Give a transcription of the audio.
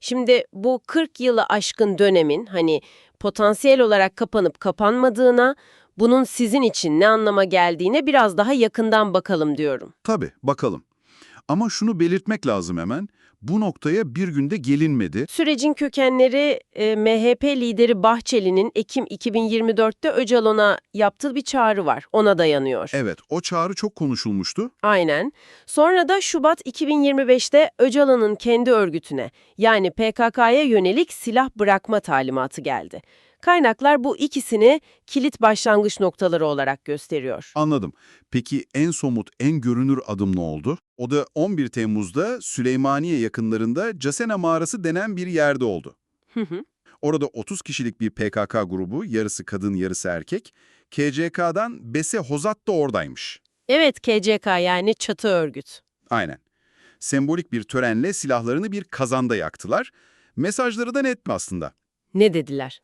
Şimdi bu 40 yılı aşkın dönemin hani potansiyel olarak kapanıp kapanmadığına, bunun sizin için ne anlama geldiğine biraz daha yakından bakalım diyorum. Tabii, bakalım. Ama şunu belirtmek lazım hemen. Bu noktaya bir günde gelinmedi. Sürecin kökenleri e, MHP lideri Bahçeli'nin Ekim 2024'te Öcalan'a yaptığı bir çağrı var. Ona dayanıyor. Evet, o çağrı çok konuşulmuştu. Aynen. Sonra da Şubat 2025'te Öcalan'ın kendi örgütüne yani PKK'ya yönelik silah bırakma talimatı geldi. Kaynaklar bu ikisini kilit başlangıç noktaları olarak gösteriyor. Anladım. Peki en somut, en görünür adım ne oldu? O da 11 Temmuz'da Süleymaniye yakınlarında Casena Mağarası denen bir yerde oldu. Hı hı. Orada 30 kişilik bir PKK grubu, yarısı kadın yarısı erkek, KCK'dan Bese Hozat da oradaymış. evet KCK yani çatı örgüt. Aynen. Sembolik bir törenle silahlarını bir kazanda yaktılar. Mesajları da net mi aslında? Ne dediler?